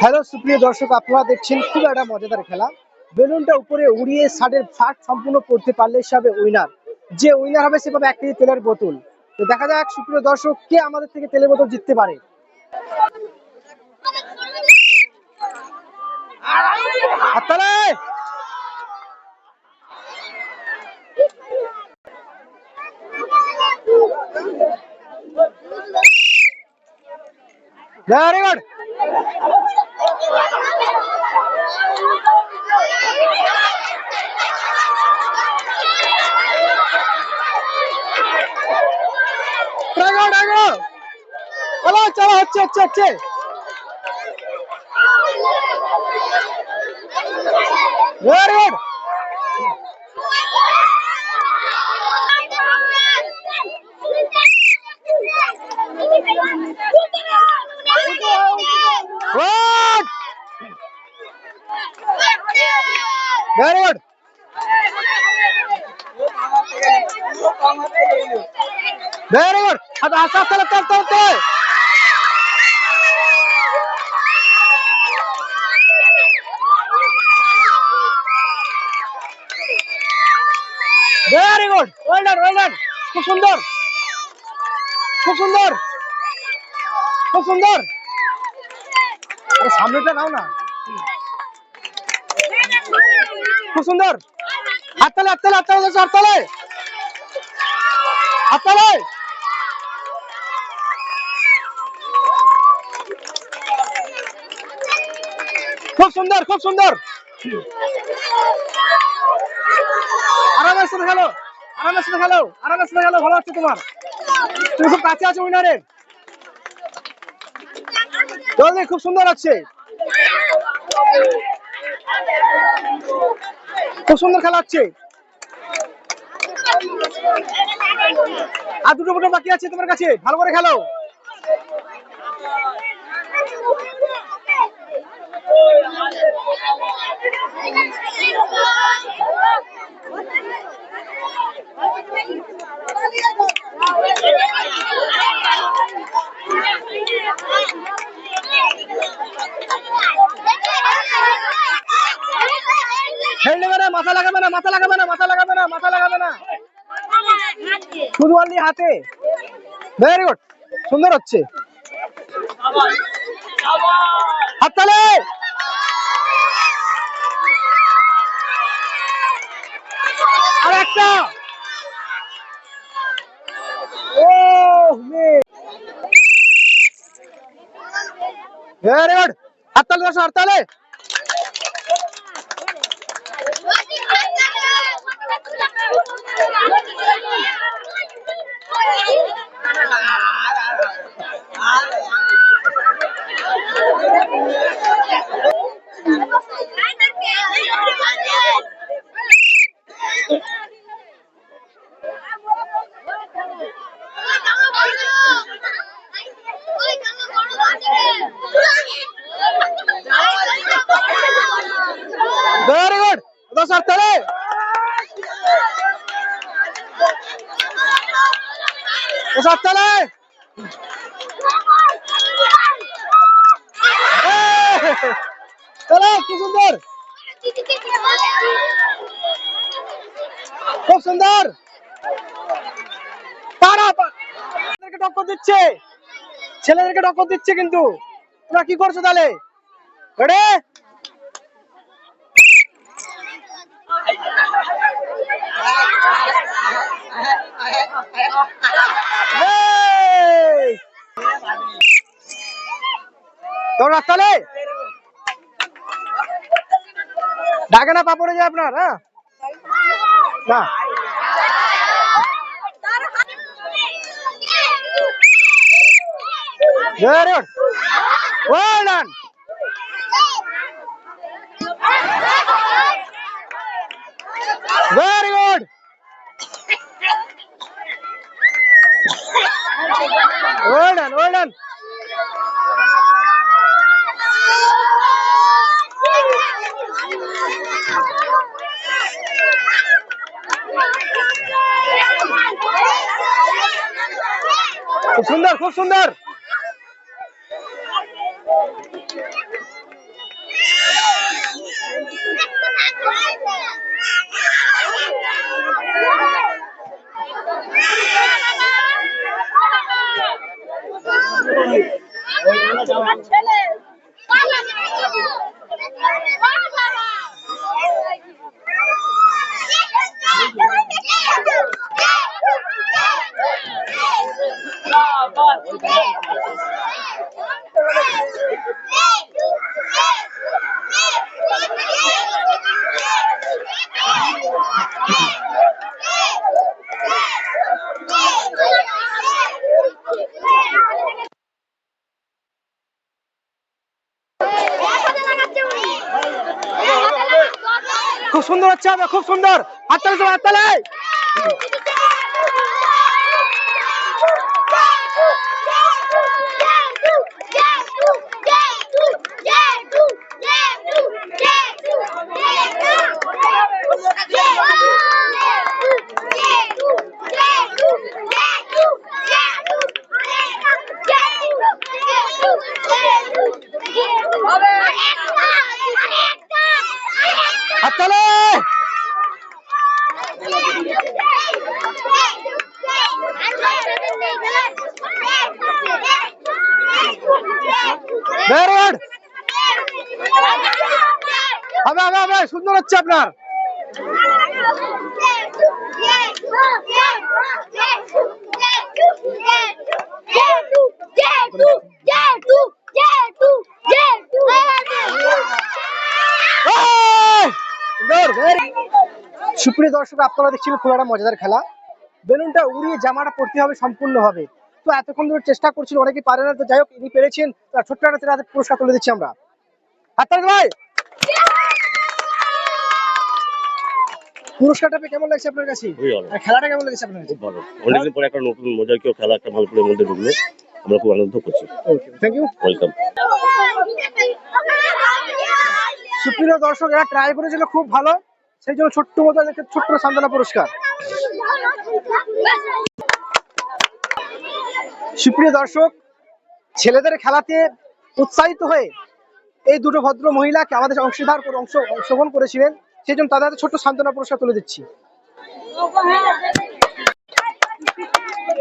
Hello সুপ্রিয় দর্শক, আপনারা দেখছেন খুব একটা মজাদার খেলা। বেলুনটা উপরে উড়িয়ে ষাটের ফাট সম্পূর্ণ করতে পারলে সে উইনার যে উইনার হবে, সে পাবে এক কেজি তেলের বোতল। তো দেখা যাক, সুপ্রিয় দর্শক, কে আমাদের থেকে তেলের বোতল জিততে পারে। হাততালি! ভেরি গুড ডাগো ডাগো চলো চলো হচ্ছে হচ্ছে হচ্ছে very good good very good very good আস্তে আস্তে আস্তে আস্তে আস্তে আস্তে very good well done well done খুব সুন্দর খুব সুন্দর খুব সুন্দর আরে সামনেটা নাও না খুব সুন্দর হাততালে হাততালে হাততালে হাততালে হাততালে খুব সুন্দর খুব সুন্দর। আরামের সাথে খেলো, আরামের সাথে খেলো, আরামের সাথে খেলো, ভালো হচ্ছে তোমার। তুমি খুব কাছে আছো উইনারের। জলদি খুব সুন্দর হচ্ছে খুব সুন্দর খেলা হচ্ছে? আর দুটো বাকি আছে তোমার কাছে? ভালো করে খেলো। মাথা লাগাবে না, মাথা লাগাবে না, মাথা লাগাবে না, মাথা লাগাবে না। হাতে। ভেরি গুড সুন্দর হচ্ছে। হাততালে আর একটা। ও ভেরি গুড হাততালে হাততালে ভেরি খুব সুন্দর। তারা টক্কর দিচ্ছে। ছেলেদেরকে টক্কর দিচ্ছে কিন্তু। তোমরা কি করছ তাহলে? তোর রাস্তালে ডাকে না পাপড়ে যায় আপনার হ্যাঁ? না। Very good well done very good well done well done খুব সুন্দর। খুব সুন্দর ছেলে খুব সুন্দর হচ্ছে খুব সুন্দর। হাততালি হাততালি! গুড হবে সুন্দর হচ্ছে আপনার। সুপ্রিয় দর্শক, আপনারা দেখছেন খুব একটা মজাদার খেলা। বেলুনটা উড়িয়ে জামাটা পড়তে হবে সম্পূর্ণ হবে তো এতক্ষণ ধরে চেষ্টা করছিল অনেকে পারে না। তো যাই হোক ইনি পেরেছেন। তার ছোট্ট একটা ছেলে পুরস্কার তুলে দিচ্ছি আমরা। ভাই! পুরস্কারটা পেয়ে কেমন লাগছে আপনার কাছে? খেলাটা কেমন লেগেছে আপনার কাছে? খুব ভালো। অনেকদিন পরে একটা নতুন মজার কেউ খেলা একটা ভালো করে মধ্যে ঢুকলো আমরা খুব আনন্দ করছি। ওকে থ্যাংক ইউ ওয়েলকাম সুপ্রিয় দর্শক এরা ট্রাই করেছিল খুব ভালো। সেই জন্য ছোট্ট মতো ছোট্ট সান্ত্বনা পুরস্কার। সুপ্রিয় দর্শক, ছেলেদের খেলাতে উৎসাহিত হয়ে এই দুটো ভদ্র মহিলাকে আমাদের অংশীদার করে অংশ, অংশগ্রহণ করেছিলেন। সেই জন্য তাদের ছোট্ট সান্ত্বনা পুরস্কার তুলে দিচ্ছি।